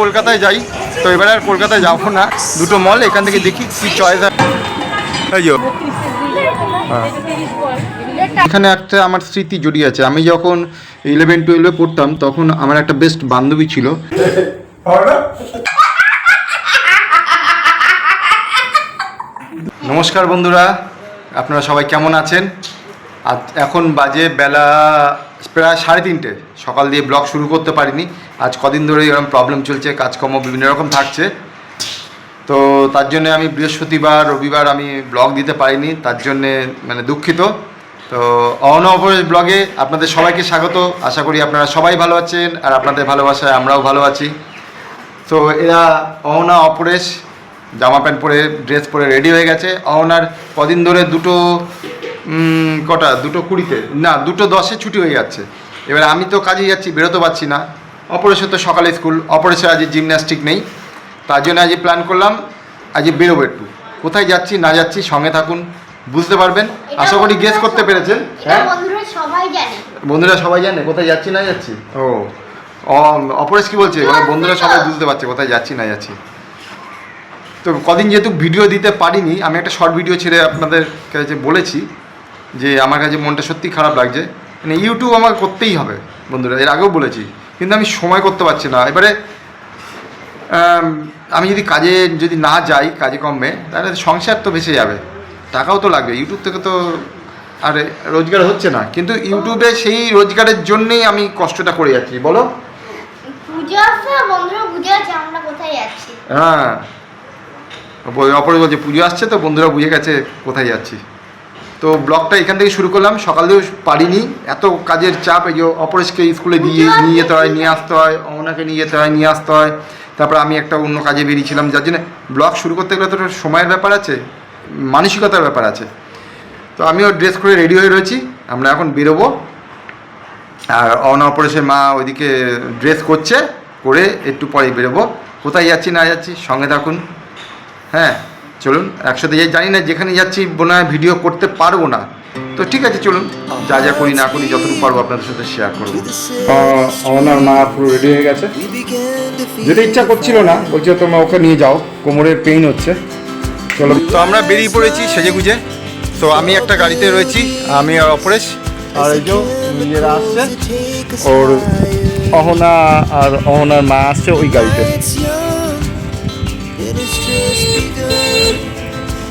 কলকাতায় যাই, তো এবারে আর কলকাতায় যাব না। দুটো মল এখান থেকে দেখি কি চয়েস হ্যাঁ। এখানে একটা আমার স্মৃতি জড়িয়ে আছে। আমি যখন ইলেভেন টুয়েলভে পড়তাম, তখন আমার একটা বেস্ট বান্ধবী ছিল। নমস্কার বন্ধুরা। আপনারা সবাই কেমন আছেন? এখন বাজে বেলা প্রায় সাড়ে তিনটে। সকাল দিয়ে ব্লগ শুরু করতে পারিনি। আজ কদিন ধরে এরকম প্রবলেম চলছে, কাজকর্ম বিভিন্ন রকম থাকছে। তো তার জন্য আমি বৃহস্পতিবার, রবিবার আমি ব্লগ দিতে পারিনি। তার জন্যে মানে দুঃখিত। তো অনবরেশ ব্লগে আপনাদের সবাইকে স্বাগত। আশা করি আপনারা সবাই ভালো আছেন আর আপনাদের ভালোবাসায় আমরাও ভালো আছি। তো এরা অহনা অপরেশ, জামা প্যান্ট পরে ড্রেস পরে রেডি হয়ে গেছে। অহনার কদিন ধরে দুটো কটা? দুটো কুড়িতে? না দুটো দশে ছুটি হয়ে যাচ্ছে। এবার আমি তো কাজে যাচ্ছি বেরোতে পারছি না। অপরেশের তো সকালে স্কুল অপরেশে আজ জিমন্যাস্টিক নেই। তার জন্য আজ প্ল্যান করলাম আজ বেরোবো একটু। কোথায় যাচ্ছি না যাচ্ছি সঙ্গে থাকুন বুঝতে পারবেন? আশা করি গেস করতে পেরেছেন। হ্যাঁ? বন্ধুরা সবাই জানে। কোথায় যাচ্ছি না যাচ্ছি? ও অপরেশ কি বলছে? মানে বন্ধুরা সবাই বুঝতে পারছে কোথায় যাচ্ছি না যাচ্ছি। তো কদিন যেহেতু ভিডিও দিতে পারিনি আমি একটা শর্ট ভিডিও ছেড়ে আপনাদের কাছে বলেছি যে আমার কাছে মনটা সত্যি খারাপ লাগছে। মানে ইউটিউব আমার করতেই হবে বন্ধুরা এর আগেও বলেছি। কিন্তু আমি সময় করতে পারছি না। এবারে আমি যদি কাজে যদি না যাই কাজে কমে তাহলে সংসার তো বেঁচে যাবে। টাকাও তো লাগবে। ইউটিউব থেকে তো আর রোজগার হচ্ছে না। কিন্তু ইউটিউবে সেই রোজগারের জন্যেই আমি কষ্টটা করে যাচ্ছি। বলো? হ্যাঁ। অপরে বলছে পুজো আসছে তো বন্ধুরা বুঝে গেছে কোথায় যাচ্ছি। তো ব্লগটা এখান থেকে শুরু করলাম। সকালেও পারিনি। এত কাজের চাপ এই যে অপরেশকে স্কুলে দিয়ে নিয়ে যেতে হয় নিয়ে আসতে হয় অমনাকে নিয়ে যেতে হয় নিয়ে আসতে হয়। তারপর আমি একটা অন্য কাজে বেরিয়েছিলাম যার জন্য ব্লগ শুরু করতে গেলে তো সময়ের ব্যাপার আছে মানসিকতার ব্যাপার আছে। তো আমিও ড্রেস করে রেডি হয়ে রয়েছি। আমরা এখন বেরোবো। আর অন অপরেশন মা ওইদিকে ড্রেস করছে করে একটু পরে বেরোবো। কোথায় যাচ্ছি না যাচ্ছি সঙ্গে থাকুন। হ্যাঁ। চলুন একসাথে যাই জানি না যেখানে যাচ্ছি বোনা ভিডিও করতে পারব না। তো ঠিক আছে চলুন যা যা করি না করি যতটুকু পারব আপনাদের সাথে শেয়ার করব। অনার মা পুরো রেডি হয়ে গেছে। যেতে ইচ্ছা করছিল না বলছে তোমরা ওকে নিয়ে যাও কোমরের পেইন হচ্ছে। চলো। তো আমরা বেরিয়ে পড়েছি সেজে গুজে তো আমি একটা গাড়িতে রয়েছি আমি আর অপরেশ আর এই যে নিজেরা আসছে। ওর অহনা আর অহনার মা আসছে ওই গাড়িতে।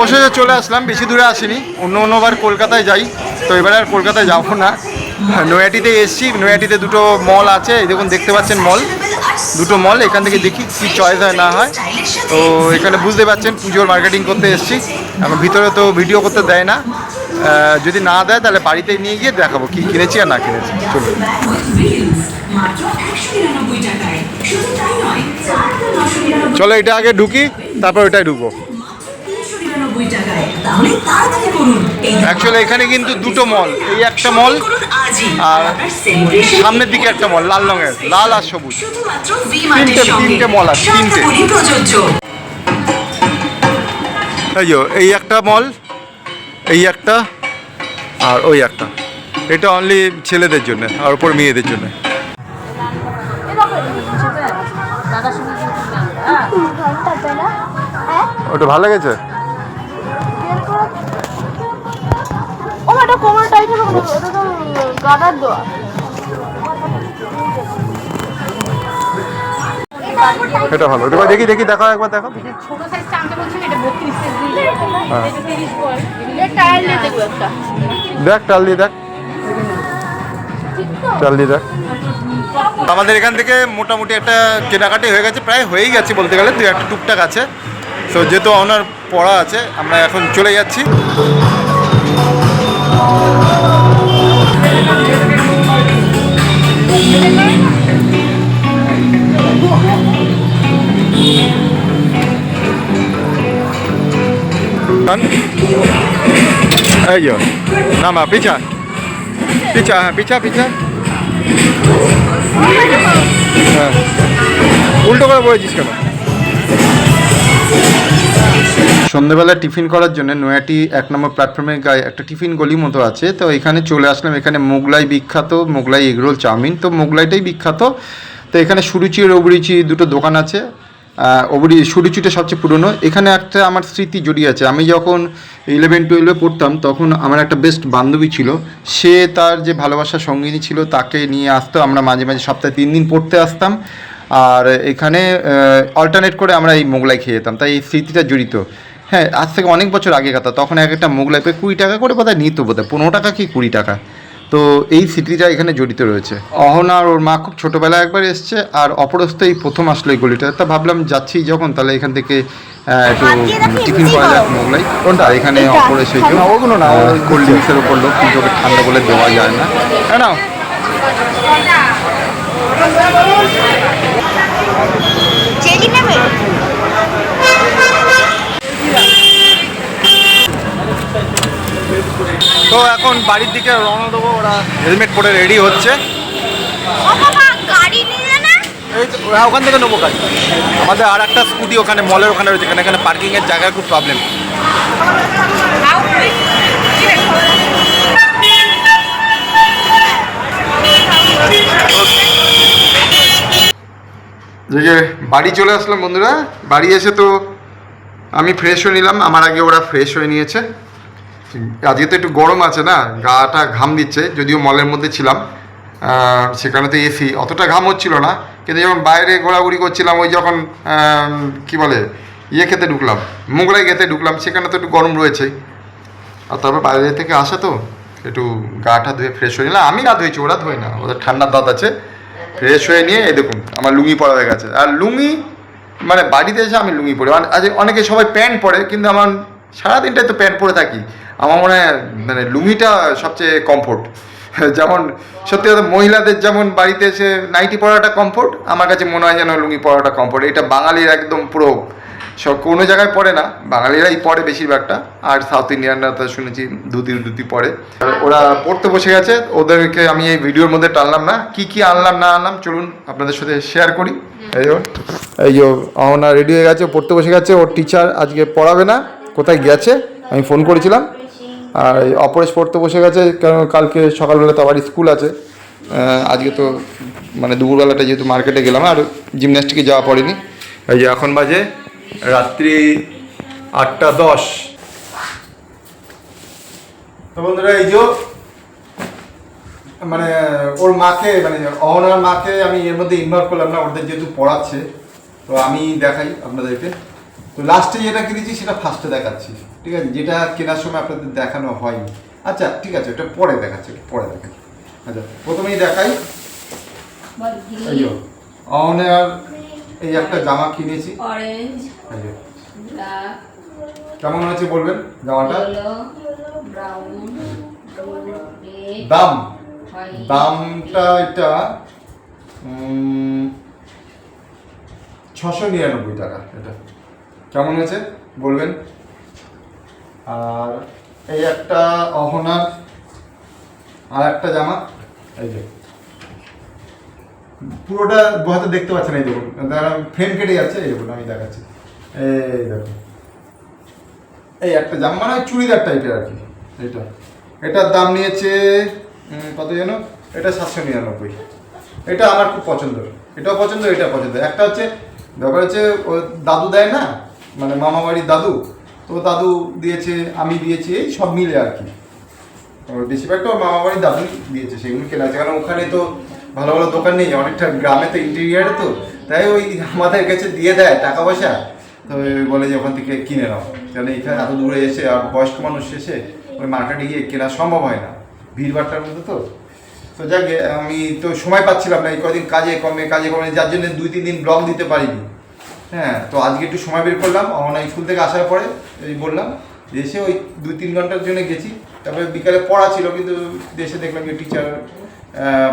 অবশেষে চলে আসলাম, বেশি দূরে আসিনি। অন্য অন্যবার কলকাতায় যাই, তো এবার আর কলকাতায় যাব না। নয়াটিতে এসছি, নয়াটিতে দুটো মল আছে, এই দেখুন, দেখতে পাচ্ছেন মল দুটো মল এখান থেকে দেখি কি চয়েস হয়, না হয়। তো এখানে বুঝতে পারছেন, পুজোর মার্কেটিং করতে এসছি। এখন ভিতরে তো ভিডিও করতে দেয় না। যদি না দেয়, তাহলে বাড়িতে নিয়ে গিয়ে দেখাবো কি কিনেছি আর না কিনেছি। চলুন। চলো, এটা আগে ঢুকি, তারপর ওইটাই ঢুকবো। অ্যাকচুয়ালি এখানে কিন্তু দুটো মল এই একটা মল আর সামনের দিকে একটা মল লাল রঙের লাল আর সবুজ। শুধুমাত্র তিনটে- তিনটে মল আছে, তিনটে। এই এই একটা মল এই একটা আর ওই একটা। এটা অনলি ছেলেদের জন্য আর ওপর মেয়েদের জন্য। ওটা ভালো লেগেছে? কোমর তো গাডার দেওয়া এটা ভালো। এটা দেখি দেখি দেখো একবার দেখো ছোট সাইজটা আনতে বলছেন এটা বত্রিশ সাইজ দিয়ে হ্যাঁ। বল এটা টায়ার দিয়ে দেখব একটা। দেখ টাল দিয়ে দেখ। টাল দিয়ে দেখ। আমাদের এখান থেকে মোটামুটি একটা কেনাকাটি হয়ে গেছে প্রায় হয়েই গেছে বলতে গেলে দু একটা টুকটাক আছে। তো যেহেতু ওনার পড়া আছে আমরা এখন চলে যাচ্ছি। এই যো নামা পিছা পিছা হ্যাঁ পিছা পিছা হ্যাঁ উল্টো করে বলেছিস কেন সন্ধ্যেবেলা টিফিন করার জন্য নয়াটি এক নম্বর প্ল্যাটফর্মের গায়ে একটা টিফিন গলি মতো আছে। তো এখানে চলে আসলাম, এখানে মোগলাই বিখ্যাত মোগলাই এগরোল চাউমিন। তো মোগলাইটাই বিখ্যাত। তো এখানে সুরুচি আর অবরুচি দুটো দোকান আছে। অবরি সুরুচিটা সবচেয়ে পুরনো। এখানে একটা আমার স্মৃতি জড়িয়ে আছে। আমি যখন ইলেভেন টুয়েলভে পড়তাম, তখন আমার একটা বেস্ট বান্ধবী ছিল। সে তার যে ভালোবাসার সঙ্গিনী ছিল, তাকে নিয়ে আসতো। আমরা মাঝে মাঝে সপ্তাহে তিন দিন পড়তে আসতাম। আর এখানে অল্টারনেট করে আমরা এই মোগলাই খেয়ে যেতাম তাই এই স্মৃতিটা জড়িত। হ্যাঁ আজ থেকে অনেক বছর আগে কথা তখন এক একটা মোগলাই পেয়ে কুড়ি টাকা করে বোধহয় নিত বোধহয় পনেরো টাকা কি কুড়ি টাকা। তো এই স্মৃতিটা এখানে জড়িত রয়েছে। অহনা আর ওর মা খুব ছোটোবেলায় একবার এসছে আর অপরস্থ এই প্রথম আসলো এই গলিটা। তা ভাবলাম যাচ্ছি যখন তাহলে এখান থেকে একটু টিফিন করা যাক মোগলাই। কোনটা? এখানে অপরে সেই ওগুলো না কোল্ড ড্রিঙ্কসের ওপর লোক কিন্তু ওকে ঠান্ডা বলে দেওয়া যায় না। না চেরি নেবে তো এখন বাড়ির দিকে রওনা দেবো ওরা হেলমেট পরে রেডি হচ্ছে। গাড়ি হ্যাঁ, ওখান থেকে নেব কাজ আমাদের আর একটা স্কুটি ওখানে মলের ওখানে রয়েছে এখানে এখানে পার্কিংয়ের জায়গার খুব প্রবলেম যে বাড়ি চলে আসলাম বন্ধুরা। বাড়ি এসে তো আমি ফ্রেশ হয়ে নিলাম। আমার আগে ওরা ফ্রেশ হয়ে নিয়েছে। আজকে তো একটু গরম আছে না? গাটা ঘাম দিচ্ছে, যদিও মলের মধ্যে ছিলাম। সেখানে তো এসি অতটা ঘাম হচ্ছিল না। কিন্তু যখন বাইরে ঘোরাঘুরি করছিলাম, ওই যখন কি বলে ইয়ে খেতে ঢুকলাম, মোগলাই খেতে ঢুকলাম, সেখানে তো একটু গরম রয়েছে। আর তারপর বাইরে থেকে আসা তো, একটু গাটা ধুয়ে ফ্রেশ হয়ে নিলাম। আমি গা ধুয়েছি, ওরা ধুয়ে না। ওদের ঠান্ডার দাঁত আছে। ফ্রেশ হয়ে নিয়ে, এই দেখুন, আমার লুঙ্গি পরা হয়ে গেছে। আর লুঙ্গি মানে বাড়িতে এসে আমি লুঙ্গি পরি। আজ অনেকে সবাই প্যান্ট পরে, কিন্তু আমার সারাদিনটাই তো প্যান্ট পরে থাকি। আমার মনে হয় মানে লুঙ্গিটা সবচেয়ে কমফোর্ট যেমন, সত্যি কথা, মহিলাদের যেমন বাড়িতে এসে নাইটি পরাটা কমফোর্ট আমার কাছে মনে হয় যেন লুঙ্গি পরাটা কমফোর্ট এটা বাঙালির একদম পুরো সব কোনো জায়গায় পড়ে না, বাঙালিরাই পড়ে বেশিরভাগটা, আর সাউথ ইন্ডিয়ানরা তো শুনেছি ধুতি ধুতি পড়ে। ওরা পড়তে বসে গেছে, ওদেরকে আমি এই ভিডিওর মধ্যে টানলাম না, কি কি আনলাম, না আনলাম, চলুন আপনাদের সাথে শেয়ার করি। এই যে এই যে রেডি হয়ে গেছে, পড়তে বসে গেছে, ওর টিচার আজকে পড়াবে না, কোথায় গেছে, আমি ফোন করেছিলাম। আর অপরেশ পড়তে বসে গেছে কারণ কালকে সকালবেলা তো আবার স্কুল আছে। আজকে তো মানে দুপুরবেলাটা যেহেতু মার্কেটে গেলাম, আর জিমন্যাস্টিকে যাওয়া পড়েনি। এই যে, এখন বাজে রাত্রি আটটা দশ। তো বন্ধুরা এই যে মানে ওর মাকে মানে অহনার মাকে আমি এর মধ্যে ইনভলভ করলাম না ওদের যেহেতু পড়াচ্ছে তো আমি দেখাই আপনাদেরকে। তো লাস্টে যেটা কিনেছি সেটা ফার্স্টে দেখাচ্ছি ঠিক আছে? যেটা কেনার সময় আপনাদের দেখানো হয়নি। আচ্ছা ঠিক আছে ওটা পরে দেখাচ্ছি ওটা পরে দেখাই আচ্ছা প্রথমেই দেখাই। এই যে অহনার এই একটা জামা কিনেছি। অরেঞ্জ ব্ল্যাক কেমন হয়েছে বলবেন জামাটা? ব্রাউন দাম। দামটা এটা ছশো নিরানব্বই টাকা এটা। কেমন হয়েছে বলবেন? আর এই একটা অহনার আর একটা জামা। এই যে। পুরোটা হয়তো দেখতে পাচ্ছে না এই দেখুন। তারা ফ্রেম কেটে যাচ্ছে, এই দেখুন, আমি দেখাচ্ছি। এই দেখুন। এই একটা জাম মানে চুড়িদার টাইপের আর কি এটা এটার দাম নিয়েছে কত যেন? এটা সাতশো নিরানব্বই। এটা আমার খুব পছন্দ। এটাও পছন্দ এটা পছন্দ। একটা হচ্ছে, ব্যাপার হচ্ছে, ও দাদু দেয় না মানে মামা বাড়ির দাদু, তো দাদু দিয়েছে, আমি দিয়েছি, এই সব মিলে আর কি। বেশিরভাগটা মামা বাড়ির দাদু দিয়েছে, সেগুলো কেনা আছে। কারণ ওখানে তো ভালো ভালো দোকান নেই, অনেকটা গ্রামে তো ইন্টেরিয়ারে তো, তাই ওই আমাদের কাছে দিয়ে দেয় টাকা পয়সা। তো বলে যে ওখান থেকে কিনে নাও। কারণ এখানে এত দূরে এসে আর বয়স্ক মানুষ এসে ওই মার্কেটে গিয়ে কেনা সম্ভব হয় না। ভিড়ভাড়টার মধ্যে তো। তো যাক আমি তো সময় পাচ্ছিলাম না, এই কদিন কাজে কমে কাজে কমে, যার জন্য দুই তিন দিন ব্লগ দিতে পারিনি। হ্যাঁ তো আজকে একটু সময় বের করলাম অহনা স্কুল থেকে আসার পরে এই বললাম এসে ওই দুই তিন ঘণ্টার জন্য গেছি। তারপরে বিকালে পড়া ছিল, কিন্তু দেশে দেখলাম যে টিচার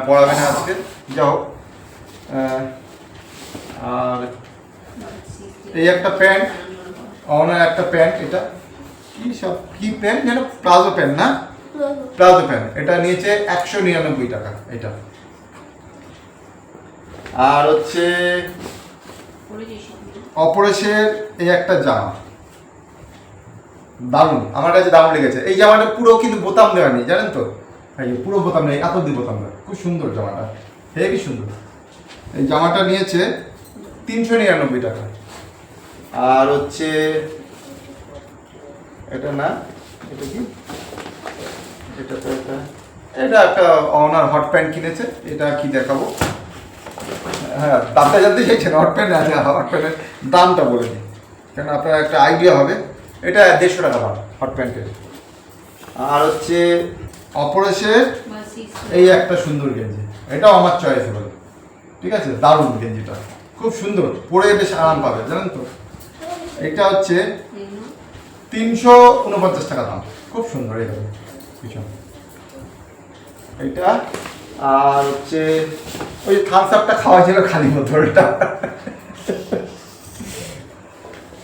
পড়াবে না আজকে। যাও। আর এই একটা প্যান্ট অহনার একটা প্যান্ট, এটা কি সব, কি প্যান্ট যেন? প্লাজো প্যান্ট না? Palazzo pant. এটা নিয়েছে একশো নিরানব্বই টাকা, এটা। আর হচ্ছে অপরেশের এই একটা জামা। দারুণ, আমার কাছে দারুণ লেগেছে। এই জামাটা পুরো কিন্তু বোতাম দেওয়া নেই, জানেন তো? এই পুরো বোতাম নেই, এত দি বোতাম দেওয়া খুব সুন্দর জামাটা হেবি সুন্দর। এই জামাটা নিয়েছে তিনশো নিরানব্বই টাকা। আর হচ্ছে, এটা না, এটা কি? এটা তো এটা এটা একটা অনার হট প্যান্ট কিনেছে, এটা কি দেখাবো? হ্যাঁ দামটা জানতে চাইছেন হট প্যান্ট আছে হট প্যান্টের দামটা বলে দিই কেন আপনার একটা আইডিয়া হবে, এটা দেড়শো টাকা দাম হট প্যান্টের আর হচ্ছে অপরেশের এই একটা সুন্দর গেঞ্জি। এটাও আমার চয়েস বলে। ঠিক আছে? দারুণ গেঞ্জিটা। খুব সুন্দর। পরে বেশ আরাম পাবে, জানেন তো? এটা হচ্ছে তিনশো উনপঞ্চাশ টাকা দাম। খুব সুন্দর এই পিছন। এটা, আর হচ্ছে ওই থামস আপটা খাওয়া ছিল খালি বোতলটা।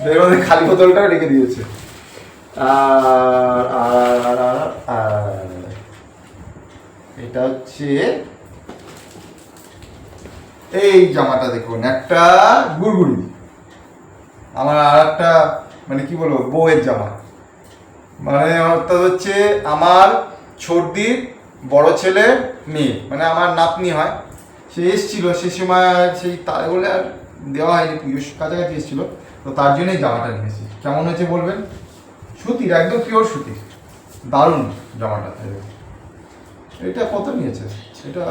দেখো ওই খালি বোতলটাও রেখে দিয়েছে। আর আর আর আর এটা হচ্ছে এই জামাটা দেখুন, একটা গুড়গুড়ি। আমার আর একটা মানে কি বলব, বউয়ের জামা। মানে অর্থাৎ হচ্ছে আমার ছোটদির বড় ছেলে মেয়ে মানে আমার নাতনি হয়। সে এসছিল, সে সময় সেই তাই বলে আর দেওয়া হয়নি পুজোর কাছাকাছি এসেছিল। তো তার জন্যই জামাটা নিয়েছি। কেমন হয়েছে বলবেন? সুতির, একদম পিওর সুতির। দারুণ জামাটা। এটা কত নিয়েছে? এটা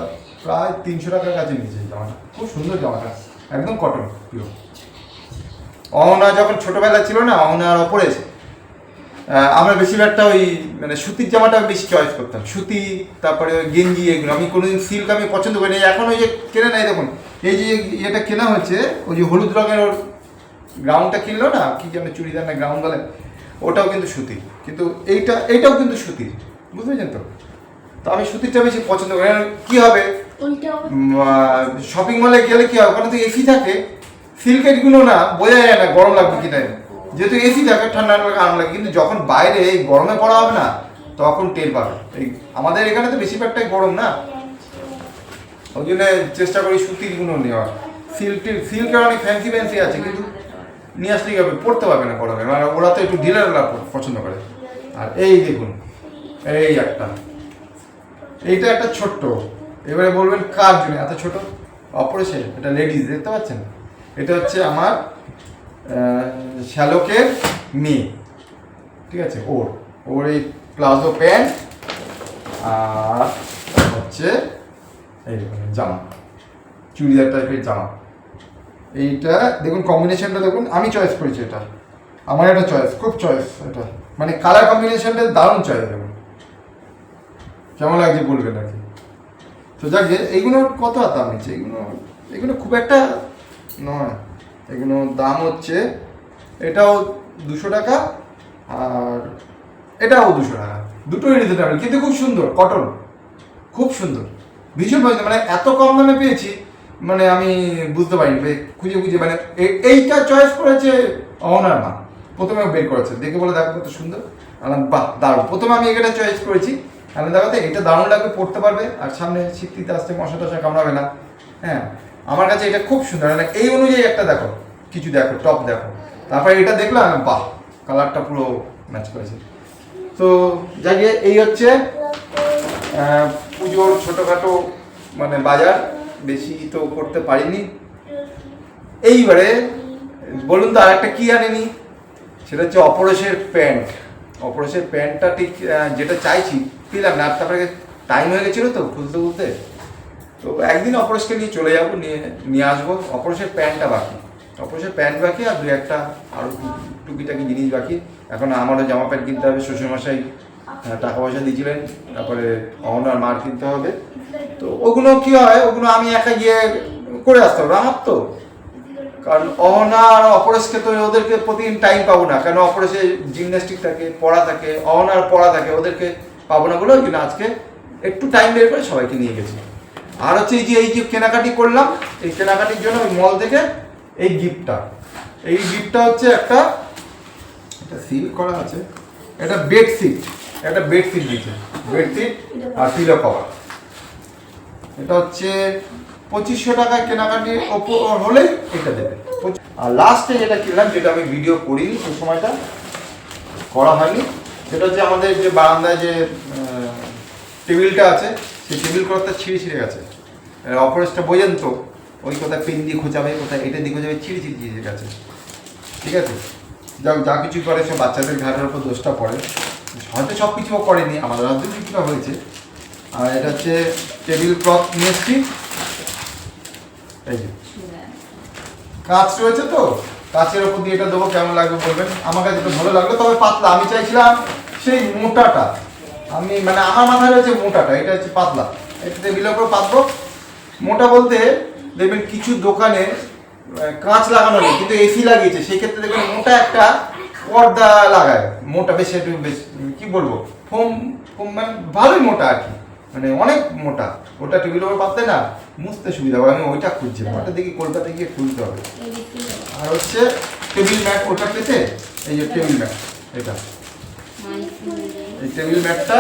প্রায় তিনশো টাকার কাছে নিয়েছে জামাটা। খুব সুন্দর জামাটা একদম কটন পিওর অহনা যখন ছোটবেলা ছিল না অহনার আহ, আমরা বেশিরভাগটা ওই মানে সুতির জামাটা বেশি চয়েস করতাম। সুতি তারপরে ওই গেঞ্জি এগুলো আমি কোনোদিন সিল্ক আমি পছন্দ করি না এখন ওই যে কেনে নাই দেখুন এই যে এটা কেনা হচ্ছে ওই যে হলুদ রঙের ওর গ্রাউন্ডটা কিনলো না কি যেন চুড়িদার না গ্রাউন্ড বলে ওটাও কিন্তু সুতির। কিন্তু এইটা এইটাও কিন্তু সুতির। বুঝতে পেরেছেন তো? তো আমি সুতিরটা বেশি পছন্দ করি কি হবে? শপিং মলে গেলে কি হয়? ওখানে তো এসি থাকে। সিল্কেরগুলো না বোঝা যায় না গরম লাগবে কি টাইম যেহেতু এসি থাকে ঠান্ডা লাগে আরাম লাগে। কিন্তু যখন বাইরে এই গরমে পড়া হবে না তখন টের পাবে। এই আমাদের এখানে তো বেশিরভাগটাই গরম না? ওই জন্য চেষ্টা করি সুতিরগুলো নেওয়ার। সিল্কের সিল্কের অনেক ফ্যান্সি ফ্যান্সি আছে কিন্তু নিয়ে আসলেই হবে। পড়তে পারবে না গরমে। মানে ওরা তো একটু ঢালা পছন্দ করে। আর এই দেখুন এই একটা। এইটা একটা ছোট্ট। এবারে বলবেন কার জন্য? এত ছোট? অপরেশন এটা লেডিস দেখতে পাচ্ছেন? এটা হচ্ছে আমার শ্যালকের মেয়ে। ঠিক আছে? ওর। ওর এই প্লাজো প্যান্ট আর হচ্ছে এই জামা। চুড়িদার টাইপের জামা। এইটা, দেখুন কম্বিনেশনটা দেখুন। আমি চয়েস করেছি এটা। আমার একটা চয়েস খুব চয়েস এটা। মানে কালার কম্বিনেশনটা দারুণ চয়েস দেখুন। কেমন লাগছে বলবেন আর কি তো যাক এইগুলোর কত দাম নিচ্ছে? এগুলো এগুলো খুব একটা নয়। এগুলো দাম হচ্ছে, এটাও দুশো টাকা আর এটাও দুশো টাকা। দুটোই রিজনেবল কিন্তু খুব সুন্দর কটন খুব সুন্দর। ভীষণ পছন্দ মানে এত কম দামে পেয়েছি মানে আমি বুঝতে পারিনি বে- খুঁজে খুঁজে মানে এইটা চয়েস করেছে অনার মা প্রথমে বের করেছে। দেখে বলে, দেখো কত সুন্দর। বাহ, দারুণ। প্রথমে আমি এটা চয়েস করেছি আমি দেখাতে, এটা দারুণ লাগবে, পড়তে পারবে, আর সামনে শীতটিতে আসতে মশা টশা কামড়াবে না। হ্যাঁ আমার কাছে এটা খুব সুন্দর মানে এই অনুযায়ী একটা দেখো, কিছু দেখো টপ দেখো। তারপরে এটা দেখলাম, বাহ কালারটা পুরো ম্যাচ করেছে। তো যাই এই হচ্ছে পুজোর ছোটোখাটো মানে বাজার, বেশি তো করতে পারিনি। এইবারে, বলুন তো আরেকটা কি আনেনি? সেটা হচ্ছে অপরেশের প্যান্ট। অপরেশের প্যান্টটা ঠিক যেটা চাইছি পেলাম না তারপরে টাইম হয়ে গেছিল তো খুলতে খুলতে। তো একদিন অপরেশকে নিয়ে চলে যাব, নিয়ে নিয়ে আসব। অপরেশের প্যান্টটা বাকি। অপরেশের প্যান্ট বাকি আর দু একটা আরও টুকিটাকি জিনিস বাকি। এখন আমারও জামা প্যান্ট কিনতে হবে, শ্বশুরমশাই টাকা পয়সা দিয়েছিলেন। তারপরে অহনার মার কিনতে হবে। তো ওগুলো কি হয়, ওগুলো আমি একা গিয়ে করে আসতে হবে আমার তো। কারণ অহনা আর অপরেশকে তো ওদেরকে প্রতিদিন টাইম পাবো না। কেন অপরেশে জিমন্যাস্টিক থাকে, পড়া থাকে অহনার পড়া থাকে, ওদেরকে পাবো না বলে ওই জন্য আজকে একটু টাইম বের করে সবাইকে নিয়ে গেছি। আর হচ্ছে এই যে এই যে কেনাকাটি করলাম, এই কেনাকাটির জন্য ওই মল থেকে এই গিফটটা এই গিফটটা হচ্ছে একটা, এটা সিল করা আছে। এটা বেডশিট একটা বেডশিট দিয়েছে। বেডশিট আর পিলো কভার এটা হচ্ছে পঁচিশশো টাকা কেনাকাটি ওপর হলেই এটা দেবে। আর লাস্টে যেটা কিনলাম, যেটা আমি ভিডিও করিনি সেই সময়টা, করা হয়নি। সেটা হচ্ছে আমাদের যে বারান্দায় যে টেবিলটা আছে, সেই টেবিল ক্লথটা ছিঁড়ে ছিঁড়ে গেছে। অপরেশটা বোঝেন তো, ওই কোথায় পেন দিয়ে খোঁচাবে কোথায় এটা দিয়ে খোঁচাবে ছিঁড়ে ছিঁড়ে ছিঁড়ে গেছে। ঠিক আছে? যা যা কিছু করে সব বাচ্চাদের ঘাটের উপর দোষটা পড়ে। হয়তো সব কিছু করেনি, আমাদের হাতে কিছুটা হয়েছে। আর এটা হচ্ছে টেবিল ক্লথ নিয়ে এসছি এই যে। কাঁচ রয়েছে তো? কাঁচের ওপর দিয়ে এটা দেবো, কেমন লাগবে বলবেন? আমার কাছে তো ভালো লাগল, তবে পাতলা, আমি চাইছিলাম সেই মোটাটা। আমি মানে আমার মাথায় রয়েছে মোটাটা এটা হচ্ছে পাতলা। এটা টেবিলের ওপর পাতবো। মোটা বলতে দেখবেন কিছু দোকানে কাঁচ লাগানো নেই কিন্তু এসি লাগিয়েছে। সেই ক্ষেত্রে দেখবেন মোটা একটা পর্দা লাগায়। মোটা বেশ একটু বেশ কি বলব? ফোম ফোম মানে ভালোই মোটা আর কি। মানে অনেক মোটা। ওটা টেবিলের ওপর পাততে না মুছতে সুবিধা হবে আমি ওইটা খুঁজছিলাম। ওটা দেখি কলকাতায় গিয়ে খুলতে হবে। আর হচ্ছে টেবিল ম্যাট ওটা পেতে এই যে টেবিল ম্যাট এটা। এই টেবিল ম্যাটটা?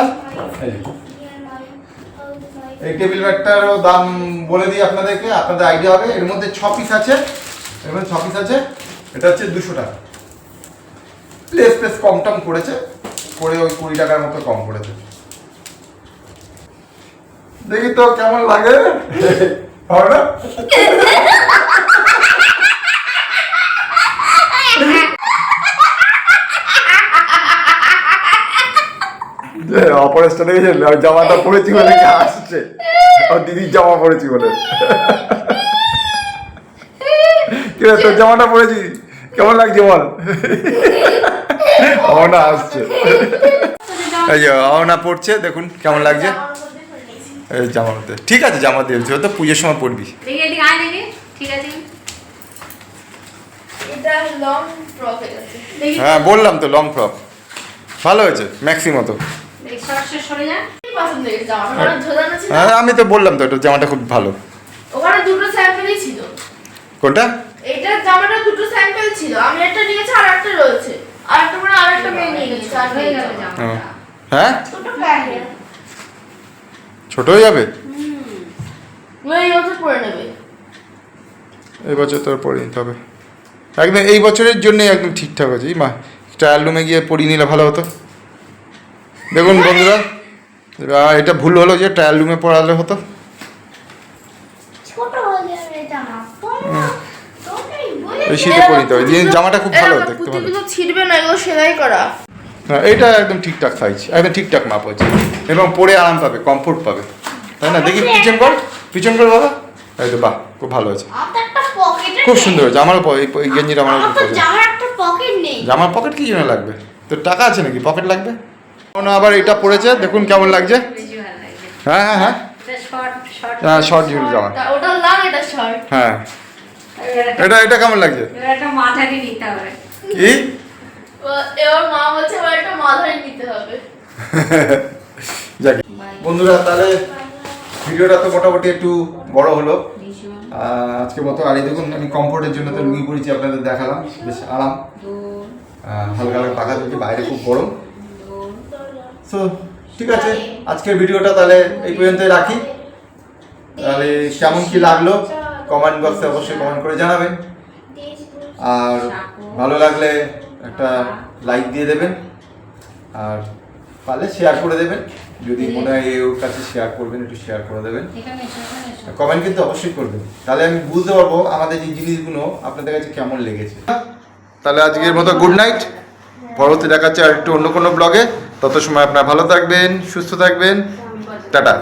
এই। টেবিল ম্যাটটারও দাম বলে দিই আপনাদেরকে আপনাদের আইডিয়া হবে। এর মধ্যে ছ পিস আছে। এর মধ্যে ছ পিস আছে। এটা হচ্ছে দুশো টাকা। প্লেস প্লেস কম টম করেছে। করে ওই কুড়ি টাকার মতো কম করেছে। দেখি তো কেমন লাগে। হবে না? দেখেছেন ওই জামাটা পরেছি বলে কি আসছে। আর দিদির জামা পরেছি বলে। কি তোর জামাটা পরেছি কেমন লাগছে বল? অহনা আসছে। এই যে অহনা পড়ছে দেখুন কেমন লাগছে। এই জামা মধ্যে। ঠিক আছে জামা দিয়েছি। ও তো পুজোর সময় পড়বি হ্যাঁ বললাম তো লং ফ্রক ভালো হয়েছে ম্যাক্সি মতো হ্যাঁ আমি তো বললাম তো এটা জামাটা খুব ভালো। ওখানে দুটো স্যাম্পেলই ছিল। কোনটা? এইটার জামাটা দুটো স্যাম্পেল ছিল। আমি একটা নিয়েছি আর একটা রয়েছে। আর একটা মানে আর একটা মেয়ে নিয়ে নিয়েছে আর হয়ে গেল গেল জামাটা ছোট প্যান্ট। ছোট হয়ে যাবে? ওই বছর পরে নেবে। এই বছর তোর পরে নিতে হবে। একদম এই বছরের জন্যই একদম ঠিকঠাক আছে। মা ট্রায়াল রুমে গিয়ে পড়িয়ে নিলে ভালো হতো। দেখুন বন্ধুরা এটা ভুল হলো যে ট্রায়াল রুমে পড়ালে হতো। হয়ে এই শীতে পরে নিতে হবে। জামাটা খুব ভালো দেখতে ভালো। ছিড়বে না এগুলো সেলাই করা। হ্যাঁ এইটা একদম ঠিকঠাক সাইজ একদম ঠিকঠাক মাপ হচ্ছে এবং পরে আরাম পাবে কমফোর্ট পাবে। তাই না? দেখি পিছন কর পিছন কর বাবা। এই তো বাহ খুব ভালো হয়েছে। খুব সুন্দর হয়েছে আমারও এই গেঞ্জিটা আমার জামার একটা পকেট নেই। জামার পকেট কি জন্য লাগবে? তোর টাকা আছে নাকি? পকেট লাগবে? আবার এটা পড়েছে দেখুন কেমন লাগছে। হ্যাঁ হ্যাঁ হ্যাঁ। শর্ট শর্ট হ্যাঁ শর্ট জিন্স জামা। ওটা- ওটা লাল এটা শার্ট হ্যাঁ। এটা এটা কেমন লাগছে? কি? এবার মা বলছে এবার একটা মাথায় নিতে হবে। যাক। বন্ধুরা তাহলে ভিডিওটা তো মোটামুটি একটু বড় হলো। আজকের মতো আর এই দেখুন আমি কমফোর্টের জন্য তো লুঙ্গি পরেছি আপনাদের দেখালাম বেশ আরাম। হালকা হালকা পাখা চলছে বাইরে খুব গরম। সো ঠিক আছে, আজকের ভিডিওটা তাহলে এই পর্যন্তই রাখি। তাহলে কেমন কি লাগল কমেন্ট বক্সে অবশ্যই কমেন্ট করে জানাবেন। আর ভালো লাগলে একটা লাইক দিয়ে দেবেন, আর পারলে শেয়ার করে দেবেন। যদি মনে হয় ওর কাছে শেয়ার করবেন, একটু শেয়ার করে দেবেন। কমেন্ট কিন্তু অবশ্যই করবেন। তাহলে আমি বুঝতে পারব আমাদের এই জিনিসগুলো আপনাদের কাছে কেমন লেগেছে। তাহলে আজকের মতো গুড নাইট পরবর্তী দেখাচ্ছে আর একটু অন্য কোনো ব্লগে তত সময় আপনারা ভালো থাকবেন সুস্থ থাকবেন টাটা।